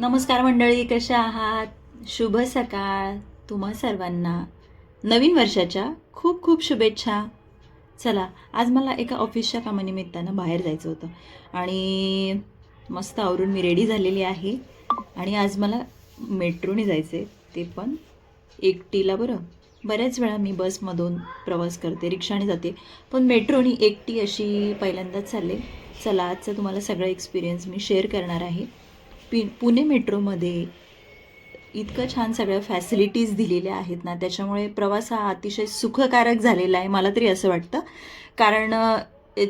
नमस्कार मंडळी कशा आहात? शुभ सकाळ तुम्हा सर्वांना. नवीन वर्षाच्या खूप खूप शुभेच्छा. चला आज मला एका ऑफिसच्या कामानिमित्तानं बाहेर जायचं होतं. आणि मस्त आवरून मी रेडी झालेली आहे. आणि आज मला मेट्रोने जायचं आहे ते पण एकटीला बरं. बऱ्याच वेळा मी बसमधून प्रवास करते रिक्षाने जाते. पण मेट्रोनी एकटी अशी पहिल्यांदाच चालले. चला आजचा तुम्हाला सगळा एक्सपिरियन्स मी शेअर करणार आहे. पि पुणे मेट्रोमध्ये इतकं छान सगळ्या फॅसिलिटीज दिलेल्या आहेत ना त्याच्यामुळे प्रवास हा अतिशय सुखकारक झालेला आहे मला तरी असं वाटतं. कारण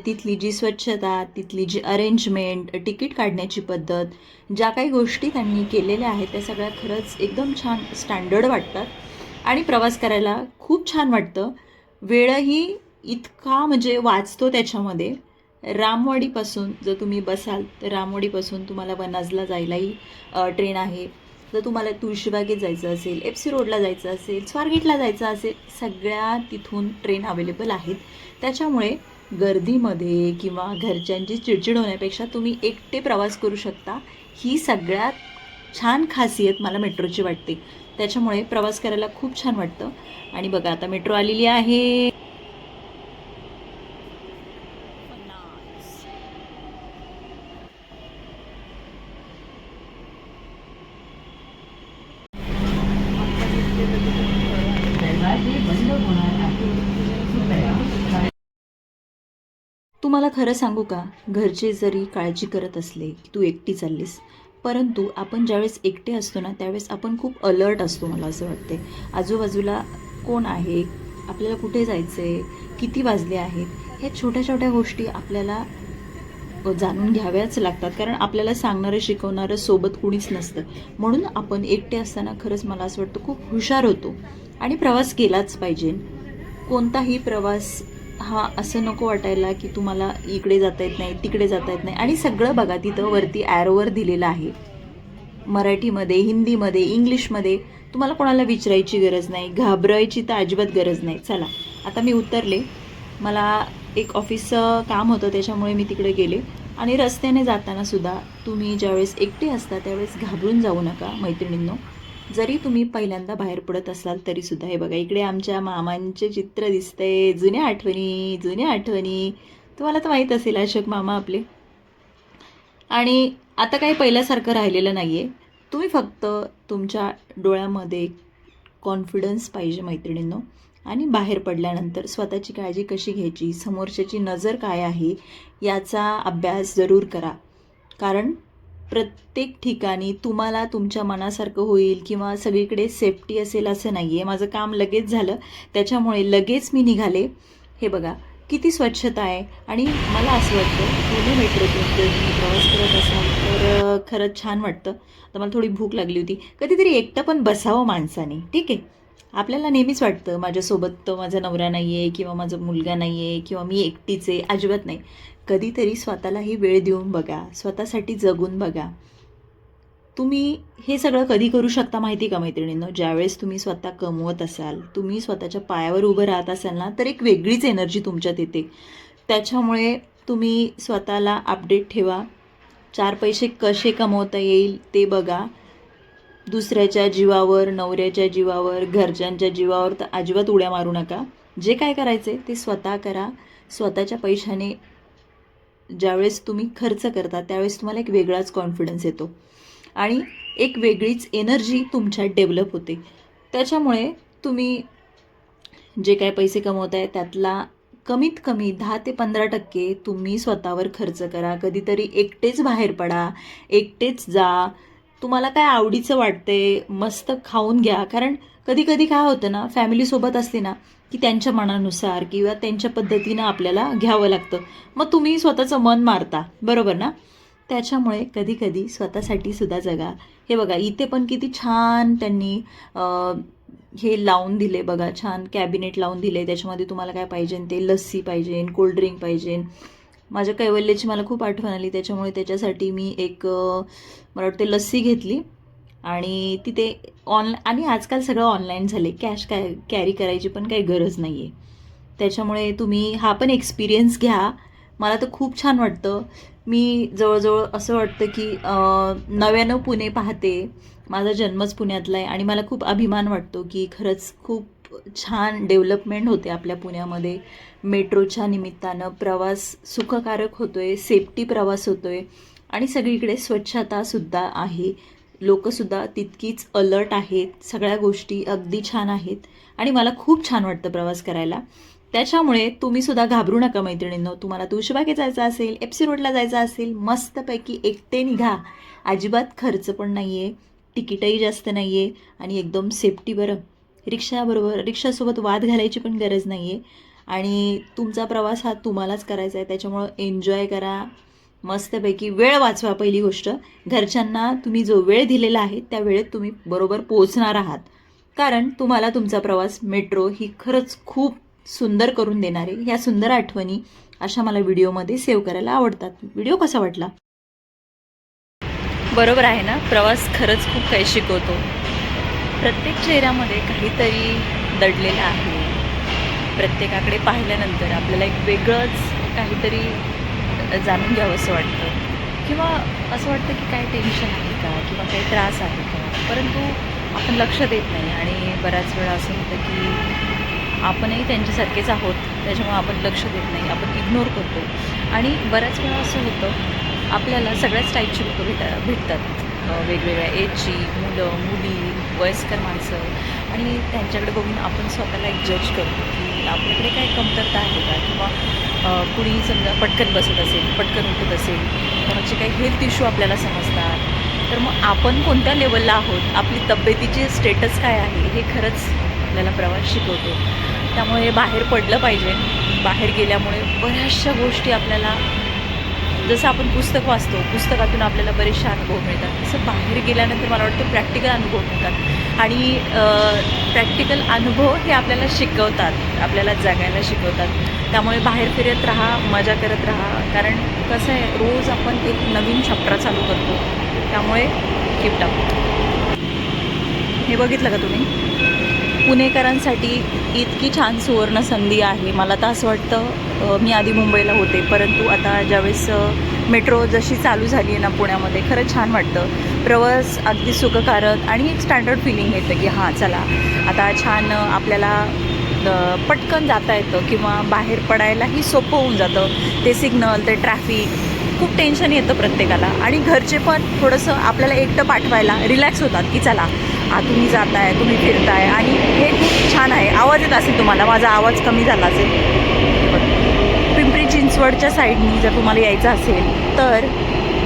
तिथली जी स्वच्छता तिथली जी अरेंजमेंट तिकीट काढण्याची पद्धत ज्या काही गोष्टी त्यांनी केलेल्या आहेत त्या सगळ्या खरंच एकदम छान स्टँडर्ड वाटतात. आणि प्रवास करायला खूप छान वाटतं. वेळही इतका म्हणजे वाचतो त्याच्यामध्ये. रामवाडीपासून जर तुम्ही बसाल तर रामवाडीपासून तुम्हाला वनाजला जायलाही ट्रेन आहे. जर तुम्हाला तुळशीबागेत जायचं असेल एफ सी रोडला जायचं असेल स्वारगेटला जायचं असेल सगळ्या तिथून ट्रेन अवेलेबल आहेत. त्याच्यामुळे गर्दीमध्ये किंवा घरच्यांची चिडचिड होण्यापेक्षा तुम्ही एकटे प्रवास करू शकता. ही सगळ्यात छान खासियत मला मेट्रोची वाटते. त्याच्यामुळे प्रवास करायला खूप छान वाटतं. आणि बघा आता मेट्रो आलेली आहे. तुम्हाला खरं सांगू का? घरचे जरी काळजी करत असले की तू एकटी चाललीस परंतु आपण ज्यावेळेस एकटे असतो ना त्यावेळेस आपण खूप अलर्ट असतो मला असं वाटते आजूबाजूला कोण आहे? आपल्याला कुठे जायचं आहे किती वाजले आहेत? ह्या छोट्या छोट्या गोष्टी आपल्याला जाणून घ्याव्याच लागतात. कारण आपल्याला सांगणारं शिकवणारं सोबत कुणीच नसतं. म्हणून आपण एकटे असताना खरंच मला असं वाटतं खूप हुशार होतो. आणि प्रवास केलाच पाहिजे. कोणताही प्रवास हा असं नको वाटायला की तुम्हाला इकडे जाता येत नाही तिकडे जाता येत नाही. आणि सगळं बघा तिथं वरती ॲरोवर दिलेलं आहे. मराठीमध्ये हिंदीमध्ये इंग्लिशमध्ये तुम्हाला कोणाला विचारायची गरज नाही घाबरायची तर अजिबात गरज नाही. चला आता मी उतरले. मला एक ऑफिसचं काम होतं त्याच्यामुळे मी तिकडे गेले. आणि रस्त्याने जाताना सुद्धा तुम्ही ज्यावेळेस एकटे असता त्यावेळेस घाबरून जाऊ नका मैत्रिणींनो. जरी तुम्ही पहिल्यांदा बाहेर पडत असाल तरी सुद्धा हे बघा इकडे आमच्या मामांचे चित्र दिसतंय जुन्या आठवणी जुन्या आठवणी. तुम्हाला तर माहीत असेल अशोक मामा आपले. आणि आता काही पहिल्यासारखं राहिलेलं नाही आहे तुम्ही फक्त तुमच्या डोळ्यामध्ये कॉन्फिडन्स पाहिजे मैत्रिणींनो. आणि बाहेर पडल्यानंतर स्वतःची काळजी कशी घ्यायची समोरच्याची नजर काय आहे याचा अभ्यास जरूर करा. कारण प्रत्येक ठिकाणी तुम्हाला तुमच्या मनासारखं होईल किंवा सगळीकडे सेफ्टी असेल असं नाही आहे माझं काम लगेच झालं. त्याच्यामुळे लगेच मी निघाले. हे बघा किती स्वच्छता आहे. आणि मला असं वाटतं पुणे मेट्रोतून जर तुम्ही प्रवास करत असाल तर खरंच छान वाटतं. तर मला थोडी भूक लागली होती. कधीतरी एकटं पण बसावं माणसाने. ठीक आहे? आपल्याला नेहमीच वाटतं माझ्यासोबत तर माझा नवरा नाही आहे किंवा माझा मुलगा नाही आहे किंवा मी एकटीच आहे. अजिबात नाही. कधीतरी स्वतःलाही वेळ देऊन बघा स्वतःसाठी जगून बघा. तुम्ही हे सगळं कधी करू शकता माहिती का मैत्रिणींनो? ज्यावेळेस तुम्ही स्वतः कमवत असाल तुम्ही स्वतःच्या पायावर उभं राहत असाल ना तर एक वेगळीच एनर्जी तुमच्यात येते. त्याच्यामुळे तुम्ही स्वतःला अपडेट ठेवा. चार पैसे कसे कमवता येईल ते बघा. दुसऱ्याच्या जीवावर नवऱ्याच्या जीवावर घरच्यांच्या जीवावर तर अजिबात उड्या मारू नका. जे काय करायचे ते स्वतः करा. स्वतःच्या पैशाने ज्यावेळेस तुम्ही खर्च करता त्यावेळेस तुम्हाला एक वेगळाच कॉन्फिडन्स येतो. आणि एक वेगळीच एनर्जी तुमच्यात डेव्हलप होते. त्याच्यामुळे तुम्ही जे काय पैसे कमवताय त्यातला कमीत कमी दहा ते पंधरा टक्के तुम्ही स्वतःवर खर्च करा. कधीतरी एकटेच बाहेर पडा एकटेच जा तुम्हाला काय आवडीचं वाटते मस्त खाऊन घ्या. कारण कधी कधी काय होतं ना फॅमिलीसोबत असते ना की त्यांच्या मनानुसार किंवा त्यांच्या पद्धतीनं आपल्याला घ्यावं लागतं. मग तुम्ही स्वतःचं मन मारता. बरोबर ना? त्याच्यामुळे कधी कधी स्वतःसाठी सुद्धा जगा. हे बघा इथे पण किती छान त्यांनी हे लावून दिले बघा. छान कॅबिनेट लावून दिले. त्याच्यामध्ये तुम्हाला काय पाहिजे? ते लस्सी पाहिजे कोल्ड्रिंक पाहिजे. माझ्या कैवल्याची मला खूप आठवण आली. त्याच्यामुळे त्याच्यासाठी मी एक मला वाटते लस्सी घेतली. आणि तिथे ऑन आणि आजकाल सगळं ऑनलाईन झाले कॅश काय कॅरी करायची पण काही गरज नाही आहे त्याच्यामुळे तुम्ही हा पण एक्सपिरियन्स घ्या. मला तर खूप छान वाटतं. मी जवळजवळ असं वाटतं की नव्यानं पुणे पाहते. माझा जन्मच पुण्यातला आहे आणि मला खूप अभिमान वाटतो की खरंच खूप छान डेव्हलपमेंट होते आपल्या पुण्यामध्ये. मेट्रोच्या निमित्तानं प्रवास सुखकारक होतो आहे सेफ्टी प्रवास होतो आहे आणि सगळीकडे स्वच्छतासुद्धा आहे. लोकंसुद्धा तितकीच अलर्ट आहेत. सगळ्या गोष्टी अगदी छान आहेत आणि मला खूप छान वाटतं प्रवास करायला. त्याच्यामुळे तुम्हीसुद्धा घाबरू नका मैत्रिणींनो. तुम्हाला तुळशीबागे जायचं असेल एफ सी रोडला जायचं असेल मस्तपैकी एकटे निघा. अजिबात खर्च पण नाही आहे तिकीटही जास्त नाही आहे आणि एकदम सेफ्टी बरं. रिक्षाबरोबर रिक्षासोबत वाद घालायची पण गरज नाही आहे आणि तुमचा प्रवास हा तुम्हालाच करायचा आहे त्याच्यामुळं एन्जॉय करा. मस्तपैकी वेळ वाचवा पहिली गोष्ट. घरच्यांना तुम्ही जो वेळ दिलेला आहे त्या वेळेत तुम्ही बरोबर पोहोचणार आहात. कारण तुम्हाला तुमचा प्रवास मेट्रो ही खरंच खूप सुंदर करून देणारे ह्या सुंदर आठवणी अशा मला व्हिडिओमध्ये सेव्ह करायला आवडतात. व्हिडिओ कसा वाटला? बरोबर आहे ना? प्रवास खरंच खूप काही शिकवतो. प्रत्येक चेहऱ्यामध्ये काहीतरी दडलेलं आहे. प्रत्येकाकडे पाहिल्यानंतर आपल्याला एक वेगळंच काहीतरी जाणून घ्यावं असं वाटतं. किंवा असं वाटतं की काय टेन्शन आहे का? किंवा काही त्रास आहे का? परंतु आपण लक्ष देत नाही आणि बऱ्याच वेळा असं होतं की आपणही त्यांच्यासारखेच आहोत. त्याच्यामुळे आपण लक्ष देत नाही. आपण इग्नोर करतो. आणि बऱ्याच वेळा असं होतं आपल्याला सगळ्याच टाईपची लोकं भेटा भेटतात. वेगवेगळ्या एजची मुलं मुली वयस्कर माणसं आणि त्यांच्याकडे बघून आपण स्वतःला एक जज करतो की आपल्याकडे काय कमतरता आहे का? किंवा कुणी समजा पटकन बसत असेल पटकन उठत असेल कोणाचे काही हेल्थ इश्यू आपल्याला समजतात तर मग आपण कोणत्या लेवलला आहोत? आपली तब्येतीचे स्टेटस काय आहे? हे खरंच आपल्याला प्रवास शिकवतो. त्यामुळे बाहेर पडलं पाहिजे. बाहेर गेल्यामुळे बऱ्याचशा गोष्टी आपल्याला जसं आपण पुस्तक वाचतो पुस्तकातून आपल्याला बरेचसे अनुभव मिळतात. तसं बाहेर गेल्यानंतर मला वाटतं प्रॅक्टिकल अनुभव मिळतात. आणि प्रॅक्टिकल अनुभव हे आपल्याला शिकवतात आपल्याला जगायला शिकवतात. त्यामुळे बाहेर फिरत राहा मजा करत राहा. कारण कसं आहे रोज आपण एक नवीन चॅप्टर चालू करतो. त्यामुळे टिपटॉप हे बघितलं का तुम्ही? पुणेकरांसाठी इतकी छान सुवर्ण संधी आहे. मला तर असं वाटतं मी आधी मुंबईला होते परंतु आता ज्यावेळेस मेट्रो जशी चालू झाली आहे ना पुण्यामध्ये खरंच छान वाटतं. प्रवास अगदी सुखकारक आणि एक स्टँडर्ड फिलिंग येतं की हां चला. आता छान आपल्याला पटकन जाता येतं किंवा बाहेर पडायलाही सोपं होऊन जातं. ते सिग्नल ते ट्रॅफिक खूप टेन्शन येतं प्रत्येकाला. आणि घरचे पण थोडंसं आपल्याला एकटं पाठवायला रिलॅक्स होतात की चला. तुम्ही जाताय तुम्ही फिरताय आणि हे खूप छान आहे. आवाज येत असेल तुम्हाला माझा आवाज कमी झाला असेल. पिंपरी चिंचवडच्या साईडनी जर तुम्हाला यायचं असेल तर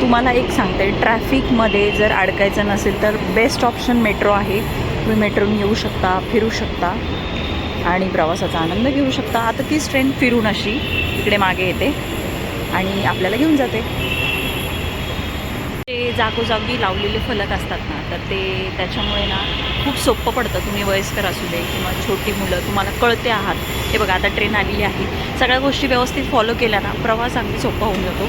तुम्हाला एक सांगते ट्रॅफिकमध्ये जर अडकायचं नसेल तर बेस्ट ऑप्शन मेट्रो आहे. तुम्ही मेट्रोने येऊ शकता फिरू शकता आणि प्रवासाचा आनंद घेऊ शकता. आता तीच ट्रेन फिरून अशी इकडे मागे येते आणि आपल्याला घेऊन जाते. ते जागोजागी लावलेले फलक असतात ना तर ते त्याच्यामुळे ना खूप सोपं पडतं. तुम्ही वयस्कर असू दे किंवा छोटी मुलं तुम्हाला कळते आहात. हे बघा आता ट्रेन आलेली आहे. सगळ्या गोष्टी व्यवस्थित फॉलो केल्या ना प्रवास अगदी सोपा होऊन जातो.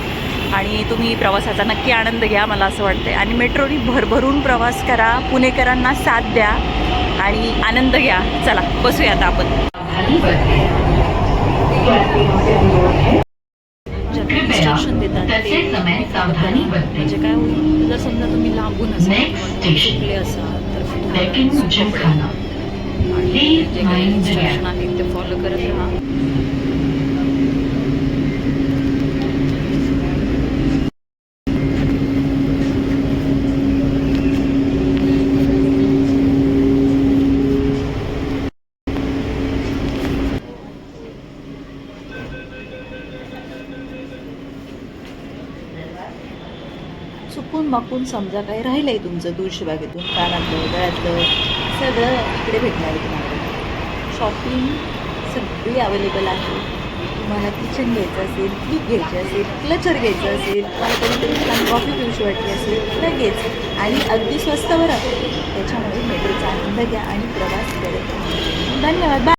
आणि तुम्ही प्रवासाचा नक्की आनंद घ्या मला असं वाटतं आणि मेट्रोनी भरभरून प्रवास करा पुणेकरांना साथ द्या आणि आनंद घ्या. चला बसूया आता आपण. Instruction देतात. म्हणजे काय होईल जर समजा तुम्ही लांबून असाल. चुकले असाल तर. आणि जे काही gap. आहेत ते फॉलो करत राहा चुकून समजा काही राहिलं आहे तुमचं तुळशीबागेतून कानातलं गळ्यातलं सगळं इकडे भेटणार आहे तुम्हाला. शॉपिंग सगळी अवेलेबल आहे. तुम्हाला किचन घ्यायचं असेल क्लिक घ्यायची असेल क्लचर घ्यायचं असेल तुम्हाला कधीतरी छान कॉफी पिऊशी वाटली असेल लगेच आणि अगदी स्वस्त बरं त्याच्यामुळे मेट्रोचा आनंद घ्या आणि प्रवास करत धन्यवाद. बाय